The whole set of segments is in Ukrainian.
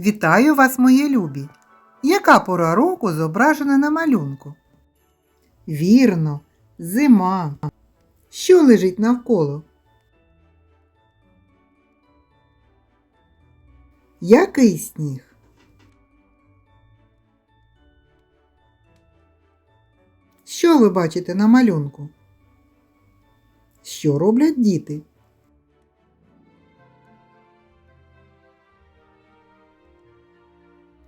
Вітаю вас, мої любі! Яка пора року зображена на малюнку? Вірно, зима. Що лежить навколо? Який сніг? Що ви бачите на малюнку? Що роблять діти?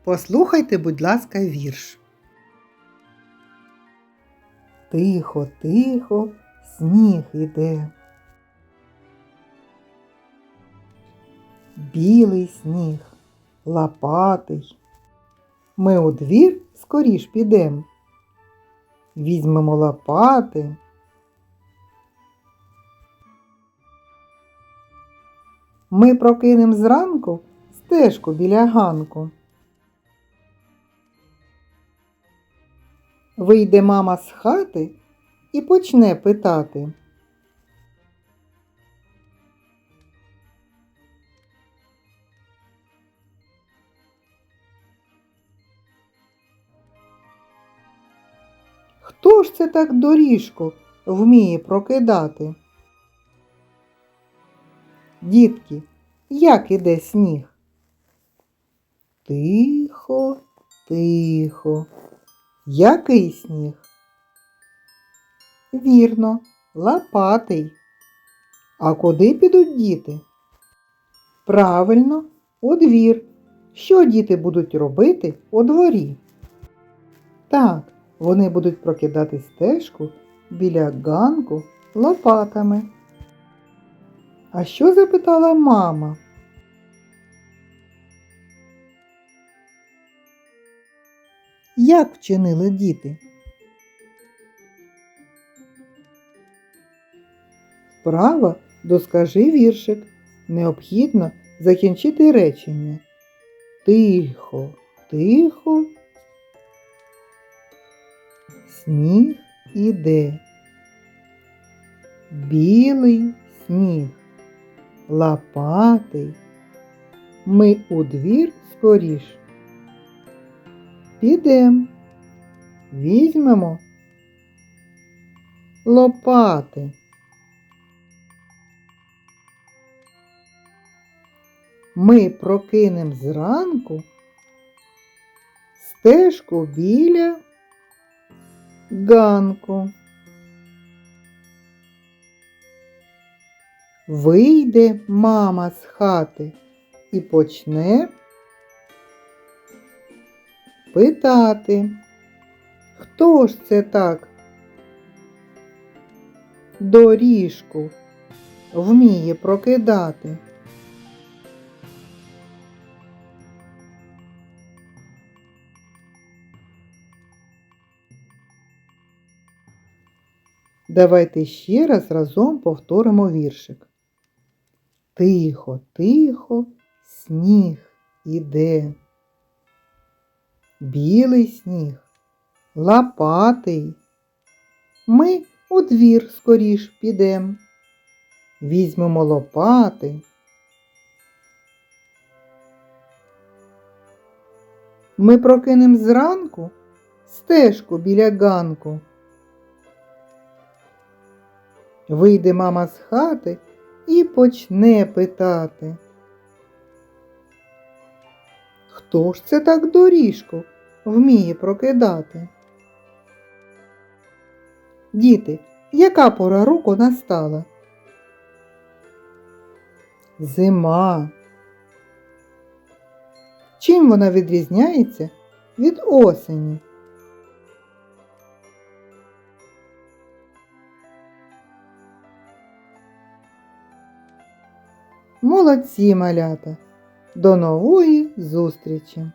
Послухайте, будь ласка, вірш. Тихо, тихо, сніг іде. Білий сніг, лопатий. Ми у двір скоріш підем. Візьмемо лопати. Ми прокинем зранку стежку біля ганку. Вийде мама з хати і почне питати. Хто ж це так доріжку вміє прокидати? Дітки, як іде сніг? Тихо, тихо. Який сніг? Вірно, лопатий. А куди підуть діти? Правильно, у двір. Що діти будуть робити у дворі? Так, вони будуть прокидати стежку біля ганку лопатами. А що запитала мама? Як вчинили діти? Вправо доскажи віршик. Необхідно закінчити речення. Тихо, тихо. Сніг іде. Білий сніг, лопатий. Ми у двір скоріш. Підем, візьмемо лопати. Ми прокинем зранку стежку біля ганку. Вийде мама з хати і почне питати, хто ж це так доріжку вміє прокидати? Давайте ще раз разом повторимо віршик. Тихо, тихо, сніг іде. Білий сніг, лопатий. Ми у двір скоріш підем. Візьмемо лопати. Ми прокинем зранку стежку біля ганку. Вийде мама з хати і почне питати. Хто ж це так доріжку вміє прокидати? Діти, яка пора року настала? Зима. Чим вона відрізняється від осені? Молодці малята! До нової зустрічі!